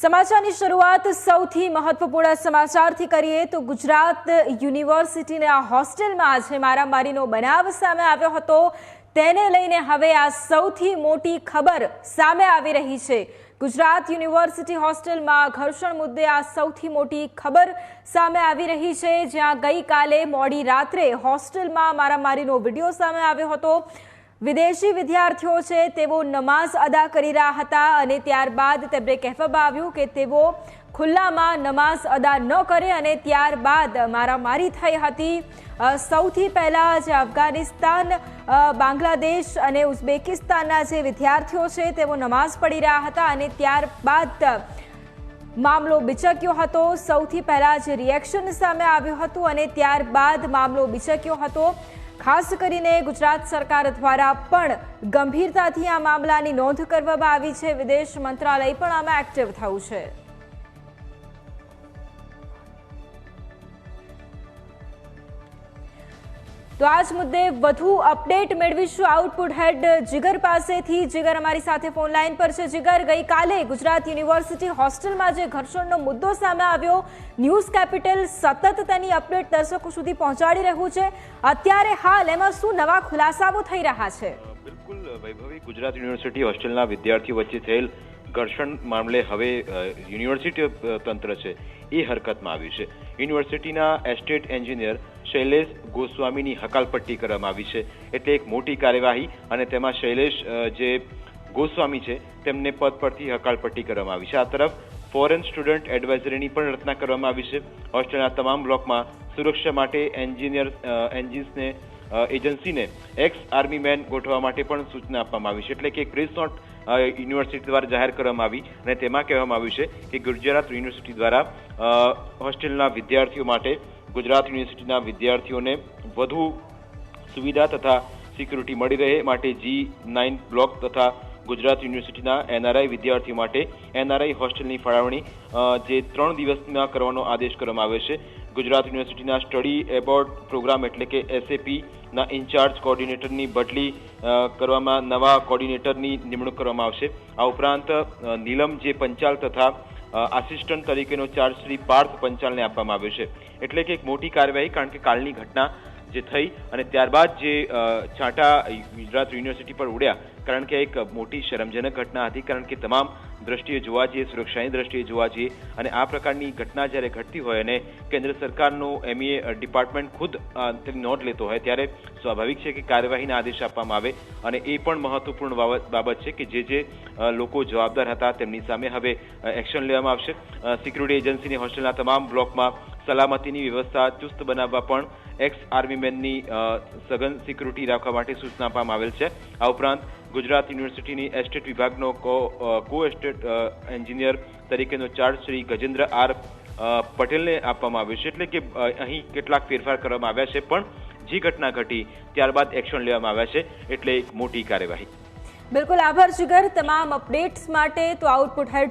સમાચારની શરૂઆત સૌથી મહત્વપૂર્ણ સમાચારથી કરીએ તો ગુજરાત યુનિવર્સિટીના હોસ્ટેલમાં આજે મારામારીનો બનાવ સામે આવ્યો હતો. તેને લઈને હવે આ સૌથી મોટી ખબર સામે આવી રહી છે. ગુજરાત યુનિવર્સિટી હોસ્ટેલમાં ઘર્ષણ મુદ્દે આ સૌથી મોટી ખબર સામે આવી રહી છે. જ્યાં ગઈકાલે મોડી રાત્રે હોસ્ટેલમાં મારામારીનો વીડિયો સામે આવ્યો હતો. વિદેશી વિદ્યાર્થીઓ છે, તેઓ નમાઝ અદા કરી રહ્યા હતા અને ત્યારબાદ તેમને કહેવામાં આવ્યું કે તેઓ ખુલ્લામાં નમાઝ અદા ન કરે અને ત્યારબાદ મારામારી થઈ હતી. સૌથી પહેલાં જે અફઘાનિસ્તાન બાંગ્લાદેશ અને ઉઝબેકિસ્તાનના જે વિદ્યાર્થીઓ છે, તેઓ નમાઝ પઢી રહ્યા હતા અને ત્યારબાદ મામલો બિચક્યો હતો. સૌથી પહેલાં જે રિએક્શન સામે આવ્યું હતું અને ત્યારબાદ મામલો બિચક્યો હતો. ખાસ કરીને ગુજરાત સરકાર દ્વારા પણ ગંભીરતાથી આ મામલાની નોંધ કરવામાં આવી છે. વિદેશ મંત્રાલય પણ આમાં એક્ટિવ થયું છે. તો આ જ મુદ્દે વધુ અપડેટ મેળવીશું. આઉટપુટ હેડ જીગર પાસેથી. જીગર અમારી સાથે ફોન લાઈન પર છે. જીગર, ગઈકાલે ગુજરાત યુનિવર્સિટી હોસ્ટેલમાં જે ઘર્ષણનો મુદ્દો સામે આવ્યો, ન્યૂઝ કેપિટલ સતત તેની અપડેટ દર્શકો સુધી પહોંચાડી રહ્યું છે. અત્યારે હાલ એમાં શું નવા ખુલાસાઓ થઈ રહ્યા છે? બિલકુલ, વૈભવી. ગુજરાત યુનિવર્સિટી હોસ્ટેલના વિદ્યાર્થીઓ વચ્ચે થયેલ ઘર્ષણ મામલે હવે યુનિવર્સિટી તંત્ર છે એ હરકતમાં આવ્યું છે. યુનિવર્સિટીના એસ્ટેટ એન્જિનિયર શૈલેષ ગોસ્વામીની હકાલપટ્ટી કરવામાં આવી છે. એટલે એક મોટી કાર્યવાહી અને તેમાં શૈલેષ જે ગોસ્વામી છે તેમને પદ પરથી હકાલપટ્ટી કરવામાં આવી છે. આ તરફ ફોરેન સ્ટુડન્ટ એડવાઇઝરીની પણ રચના કરવામાં આવી છે. હોસ્ટેલના તમામ બ્લોકમાં સુરક્ષા માટે એન્જિનિયર એન્જિન્સને એજન્સીને એક્સ આર્મી મેન ગોઠવવા માટે પણ સૂચના આપવામાં આવી છે. એટલે કે એક અ, યુનિવર્સિટી દ્વારા જાહેર કરવામાં આવી અને તેમાં કહેવામાં આવ્યું છે કે ગુજરાત યુનિવર્સિટી દ્વારા હોસ્ટેલના વિદ્યાર્થીઓ માટે ગુજરાત યુનિવર્સિટીના વિદ્યાર્થીઓને વધુ સુવિધા તથા સિક્યુરિટી મળી રહે માટે જી નાઇન બ્લોક તથા ગુજરાત યુનિવર્સિટીના એનઆરઆઈ વિદ્યાર્થીઓ માટે એનઆરઆઈ હોસ્ટેલની ફાળવણી જે ત્રણ દિવસમાં કરવાનો આદેશ કરવામાં આવ્યો છે. ગુજરાત યુનિવર્સિટીના સ્ટડી એબોર્ડ પ્રોગ્રામ એટલે કે એસએપીના ઇન્ચાર્જ કોર્ડિનેટરની બદલી કરવામાં નવા કોર્ડિનેટરની નિમણૂક કરવામાં આવશે. આ ઉપરાંત નીલમ જે પંચાલ તથા આસિસ્ટન્ટ તરીકેનો ચાર્જ શ્રી પાર્થ પંચાલને આપવામાં આવ્યો છે. એટલે કે એક મોટી કાર્યવાહી, કારણ કે કાલની ઘટના જે થઈ અને ત્યારબાદ જે છાંટા ગુજરાત યુનિવર્સિટી પર ઉડ્યા કારણ કે એક મોટી શરમજનક ઘટના હતી, કારણ કે તમામ દ્રષ્ટિએ જોવા જઈએ, સુરક્ષાની દ્રષ્ટિએ જોવા જઈએ, અને આ પ્રકારની ઘટના જ્યારે ઘટતી હોય અને કેન્દ્ર સરકારનું એમઈએ ડિપાર્ટમેન્ટ ખુદ તેની નોંધ લેતો હોય, ત્યારે સ્વાભાવિક છે કે કાર્યવાહીના આદેશ આપવામાં આવે, અને એ પણ મહત્વપૂર્ણ બાબત છે કે જે જે લોકો જવાબદાર હતા તેમની સામે હવે એક્શન લેવામાં આવશે. સિક્યુરિટી એજન્સીની હોસ્ટેલના તમામ બ્લોકમાં સલામતીની વ્યવસ્થા ચુસ્ત બનાવવા પણ એક્સ આર્મીમેનની સઘન સિક્યુરિટી રાખવા માટે સૂચના આપવામાં આવેલ છે. આ ઉપરાંત ગુજરાત યુનિવર્સિટીની એસ્ટેટ વિભાગનો કો એસ્ટેટ એન્જિનિયર તરીકેનો ચાર્જ શ્રી ગજેન્દ્ર આર પટેલને આપવામાં આવ્યો છે. એટલે કે અહીં કેટલાક ફેરફાર કરવામાં આવ્યા છે, પણ જે ઘટના ઘટી ત્યારબાદ એક્શન લેવામાં આવ્યા છે, એટલે એક મોટી કાર્યવાહી. બિલકુલ આભાર જીગર તમામ અપડેટ્સ માટે તો આઉટપુટ હેડ